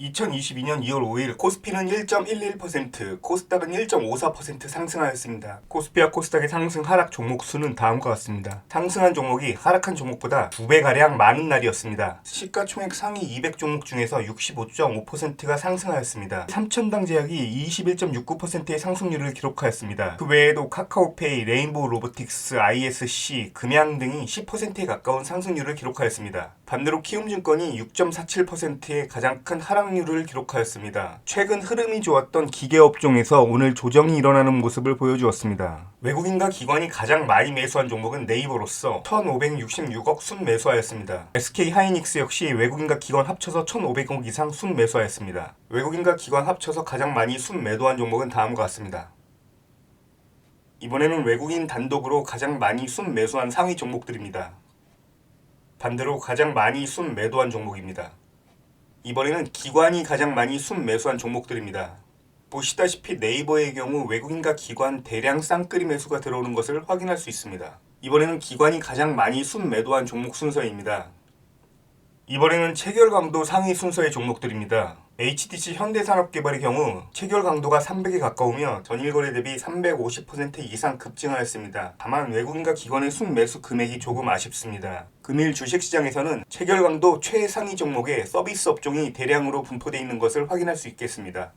2022년 2월 5일 코스피는 1.11%, 코스닥은 1.54% 상승하였습니다. 코스피와 코스닥의 상승 하락 종목 수는 다음과 같습니다. 상승한 종목이 하락한 종목보다 2배가량 많은 날이었습니다. 시가총액 상위 200 종목 중에서 65.5%가 상승하였습니다. 삼천당 제약이 21.69%의 상승률을 기록하였습니다. 그 외에도 카카오페이, 레인보우 로보틱스, ISC, 금양 등이 10%에 가까운 상승률을 기록하였습니다. 반대로 키움증권이 6.47%의 가장 큰 하락 률을 기록하였습니다. 최근 흐름이 좋았던 기계업종에서 오늘 조정이 일어나는 모습을 보여주었습니다. 외국인과 기관이 가장 많이 매수한 종목은 네이버로서 1,566억 순 매수하였습니다. SK 하이닉스 역시 외국인과 기관 합쳐서 1,500억 이상 순 매수하였습니다. 외국인과 기관 합쳐서 가장 많이 순 매도한 종목은 다음과 같습니다. 이번에는 외국인 단독으로 가장 많이 순 매수한 상위 종목들입니다. 반대로 가장 많이 순 매도한 종목입니다. 이번에는 기관이 가장 많이 순매수한 종목들입니다. 보시다시피 네이버의 경우 외국인과 기관 대량 쌍끌이 매수가 들어오는 것을 확인할 수 있습니다. 이번에는 기관이 가장 많이 순매도한 종목 순서입니다. 이번에는 체결 강도 상위 순서의 종목들입니다. HTC 현대산업개발의 경우 체결 강도가 300에 가까우며 전일 거래 대비 350% 이상 급증하였습니다. 다만 외국인과 기관의 순매수 금액이 조금 아쉽습니다. 금일 주식시장에서는 체결 강도 최상위 종목에 서비스 업종이 대량으로 분포되어 있는 것을 확인할 수 있겠습니다.